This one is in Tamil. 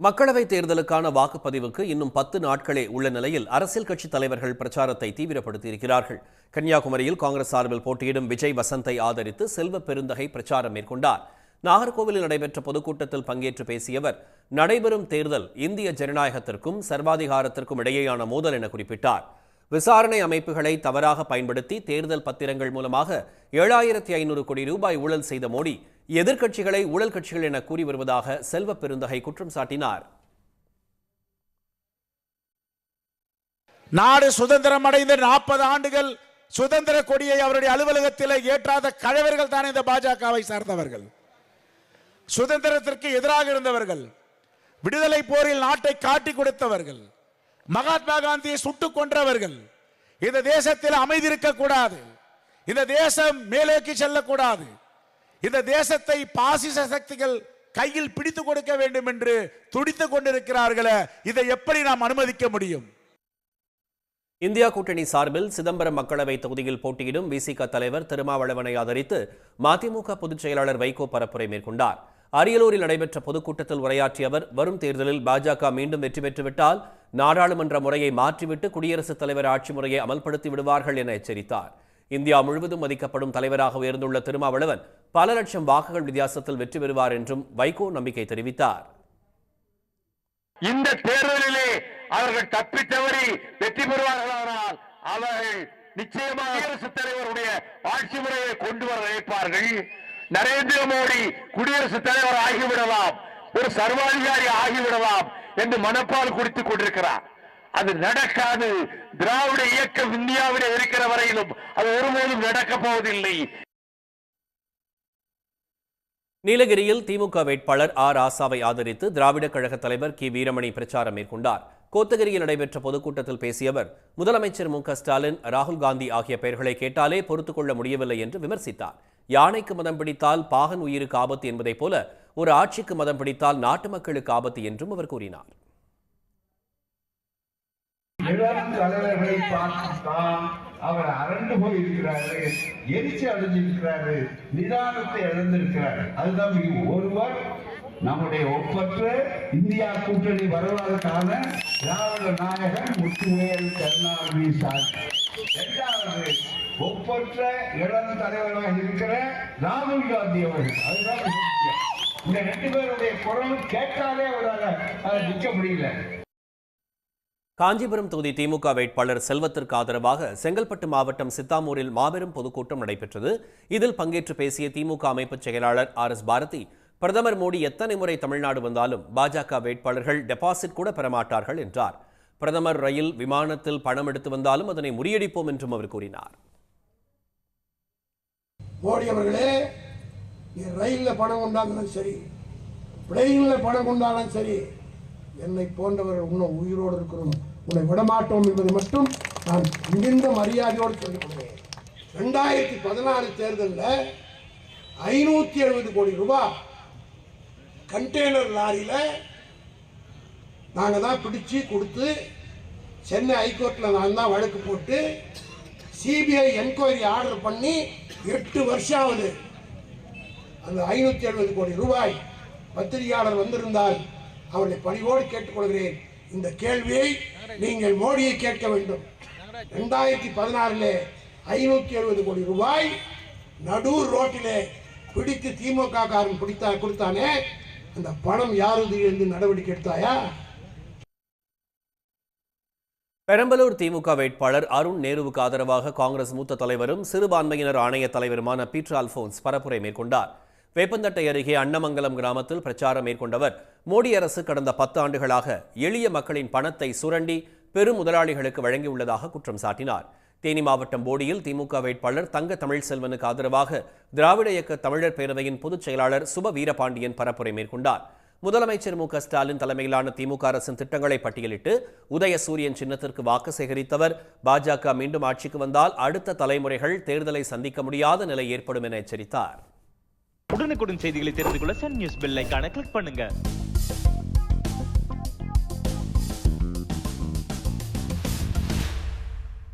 மக்களவைத் தேர்தலுக்கான வாக்குப்பதிவுக்கு இன்னும் பத்து நாட்களே உள்ள நிலையில் அரசியல் கட்சித் தலைவர்கள் பிரச்சாரத்தை தீவிரப்படுத்தியிருக்கிறார்கள். கன்னியாகுமரியில் காங்கிரஸ் சார்பில் போட்டியிடும் விஜய் வசந்தை ஆதரித்து செல்வ பெருந்தகை பிரச்சாரம் மேற்கொண்டார். நாகர்கோவிலில் நடைபெற்ற பொதுக்கூட்டத்தில் பங்கேற்று பேசிய அவர் நடைபெறும் தேர்தல் இந்திய ஜனநாயகத்திற்கும் சர்வாதிகாரத்திற்கும் இடையேயான மோதல் என குறிப்பிட்டார். விசாரணை அமைப்புகளை தவறாக பயன்படுத்தி தேர்தல் பத்திரங்கள் மூலமாக ஏழாயிரத்தி ஐநூறு கோடி ரூபாய் ஊழல் செய்த மோடி எதிர்க்கட்சிகளை ஊழல் கட்சிகள் என கூறி வருவதாக செல்வ பெருந்தகை குற்றம் சாட்டினார். நாடு சுதந்திரம் அடைந்த நாற்பது ஆண்டுகள் சுதந்திர கொடியை அவருடைய அலுவலகத்தில் ஏற்றாத கழவர்கள் தான் இந்த பாஜகவை சார்ந்தவர்கள். சுதந்திரத்திற்கு எதிராக இருந்தவர்கள் விடுதலை போரில் நாட்டை காட்டி கொடுத்தவர்கள் மகாத்மா காந்தியை சுட்டுக் கொன்றவர்கள் இந்த தேசத்தில் அமைதி இருக்கக்கூடாது இந்த தேசம் மேலோக்கி செல்லக்கூடாது இந்த தேசத்தை பாசிச சக்திகள் கையில் பிடித்து கொடுக்க வேண்டும் என்று துடித்துக் கொண்டிருக்கிறார்களே இதை எப்படி நாம் அனுமதிக்க முடியும்? இந்தியா கூட்டணி சார்பில் சிதம்பரம் மக்களவை தொகுதியில் போட்டியிடும் விசிக தலைவர் திருமாவளவனை ஆதரித்து மதிமுக பொதுச் செயலாளர் வைகோ பரப்புரை மேற்கொண்டார். அரியலூரில் நடைபெற்ற பொதுக்கூட்டத்தில் உரையாற்றிய அவர் வரும் தேர்தலில் பாஜக மீண்டும் வெற்றி பெற்றுவிட்டால் நாடாளுமன்ற முறையை மாற்றிவிட்டு குடியரசுத் தலைவர் ஆட்சி முறையை அமல்படுத்தி விடுவார்கள் என எச்சரித்தார். இந்தியா முழுவதும் மதிக்கப்படும் தலைவராக உயர்ந்துள்ள திருமாவளவன் பல லட்சம் வாக்குகள் வித்தியாசத்தில் வெற்றி பெறுவார் என்றும் வைகோ நம்பிக்கை தெரிவித்தார். இந்த தேர்தலிலே அவர்கள் தப்பித்தவறி வெற்றி பெறுவார்களானால் அவர்கள் நிச்சயமாக குடியரசுத் தலைவருடைய ஆட்சி முறையை கொண்டு வர நினைப்பார்கள். நரேந்திர மோடி குடியரசுத் தலைவர் ஆகிவிடலாம் ஒரு சர்வாதிகாரி ஆகிவிடலாம் என்று மனப்பால் குடித்துக் கொண்டிருக்கிறார். அது நடக்காது. திராவிட இயக்கம் இந்தியாவிலே இருக்கிற வரையிலும் அது ஒருபோதும் நடக்கப் போவதில்லை நீலகிரியில் திமுக வேட்பாளர் ஆர் ஆசாவை ஆதரித்து திராவிட கழக தலைவர் கி. வீரமணி பிரச்சாரம் மேற்கொண்டார். கோத்தகிரியில் நடைபெற்ற பொதுக்கூட்டத்தில் பேசிய அவர் முதலமைச்சர் மு. ஸ்டாலின் ராகுல் காந்தி ஆகிய பெயர்களை கேட்டாலே பொறுத்துக்கொள்ள முடியவில்லை என்று விமர்சித்தார். யானைக்கு மதம் பிடித்தால் பாகன் உயிருக்கு ஆபத்து என்பதைப் போல ஒரு ஆட்சிக்கு மதம் பிடித்தால் நாட்டு மக்களுக்கு ஆபத்து என்றும் அவர் கூறினார். இளம் தலைவர்களை பார்த்துத்தான் அவர் அரண்டு போயிருக்கிறாரு எரிச்சு அடைஞ்சிருக்கிறாரு நிதானத்தை இழந்திருக்கிறார். அதுதான் ஒருவர் நம்முடைய ஒப்பற்ற இந்தியா கூட்டணி வருவதற்கான திராவிட நாயகன் முத்துவேல் கருணாநிதி சார் இரண்டாவது ஒப்பற்ற இளம் தலைவராக இருக்கிற ராகுல் காந்தி அவர்கள். அதுதான் இந்த ரெண்டு பேருடைய குரல் கேட்டாலே அவரால் அதை நிற்க முடியல. காஞ்சிபுரம் தொகுதி திமுக வேட்பாளர் செல்வத்திற்கு ஆதரவாக செங்கல்பட்டு மாவட்டம் சித்தாமூரில் மாபெரும் பொதுக்கூட்டம் நடைபெற்றது. இதில் பங்கேற்று பேசிய திமுக அமைப்பு செயலாளர் ஆர் எஸ் பாரதி பிரதமர் மோடி எத்தனை முறை தமிழ்நாடு வந்தாலும் பாஜக வேட்பாளர்கள் டெபாசிட் கூட பெறமாட்டார்கள் என்றார். பிரதமர் ரயில் விமானத்தில் பணம் எடுத்து வந்தாலும் அதனை முறியடிப்போம் என்றும் அவர் கூறினார். மோடி அவர்களே ரயிலில் பணம் கொண்டாலும் சரி பிளெயினில் பணம் கொண்டாலும் சரி என்னை போன்றவர்கள் இன்னும் உயிரோடு இருக்கிறோம். உன்னை விடமாட்டோம் என்பதை மட்டும் நான் மிகுந்த மரியாதையோடு சொல்லிக் கொள்கிறேன். ரெண்டாயிரத்தி பதினாலு தேர்தலில் ஐநூற்றி எழுபது கோடி ரூபாய் கண்டெய்னர் லாரியில் நாங்கள் தான் பிடிச்சு கொடுத்து சென்னை ஹைகோர்ட்டில் நான் தான் வழக்கு போட்டு சிபிஐ என்கொயரி ஆர்டர் பண்ணி எட்டு வருஷம் ஆகுது. அந்த ஐநூற்றி எழுபது கோடி ரூபாய் பத்திரிகையாளர் வந்திருந்தால் அவர்களை பணிவோடு கேட்டுக்கொள்கிறேன். இந்த கேள்வியை நீங்கள் மோடியை கேட்க வேண்டும். ரெண்டாயிரத்தி பதினாறில் ஐநூற்றி எழுபது கோடி ரூபாய் நடூர் ரோட்டிலே பிடித்து திமுக காரன் பிடித்தா கொடுத்தானே? அந்த பணம் யாருது என்று நடவடிக்கை எடுத்தாயா? பெரம்பலூர் திமுக வேட்பாளர் அருண் நேருவுக்கு ஆதரவாக காங்கிரஸ் மூத்த தலைவரும் சிறுபான்மையினர் ஆணைய தலைவருமான பீட்டர் அல்போன்ஸ் பரப்புரை மேற்கொண்டார். வேப்பந்தட்டை அருகே அன்னமங்கலம் கிராமத்தில் பிரச்சாரம் மேற்கொண்டவர் மோடி அரசு கடந்த பத்து ஆண்டுகளாக எளிய மக்களின் பணத்தை சுரண்டி பெரும் முதலாளிகளுக்கு வழங்கியுள்ளதாக குற்றம் சாட்டினார். தேனி மாவட்டம் போடியில் திமுக வேட்பாளர் தங்க தமிழ் செல்வனுக்கு ஆதரவாக திராவிட இயக்க தமிழர் பேரவையின் பொதுச் செயலாளர் சுப வீரபாண்டியன் பரப்புரை மேற்கொண்டார். முதலமைச்சர் மு க ஸ்டாலின் தலைமையிலான திமுக அரசின் திட்டங்களை பட்டியலிட்டு உதயசூரியன் சின்னத்திற்கு வாக்கு சேகரித்தவர் பாஜக மீண்டும் ஆட்சிக்கு வந்தால் அடுத்த தலைமுறைகள் தேர்தலை சந்திக்க முடியாத நிலை ஏற்படும் என எச்சரித்தார். உடனுக்குடன் செய்திகளை தெரிந்து கொள்ள சன் நியூஸ் பெல் கிளிக் பண்ணுங்க.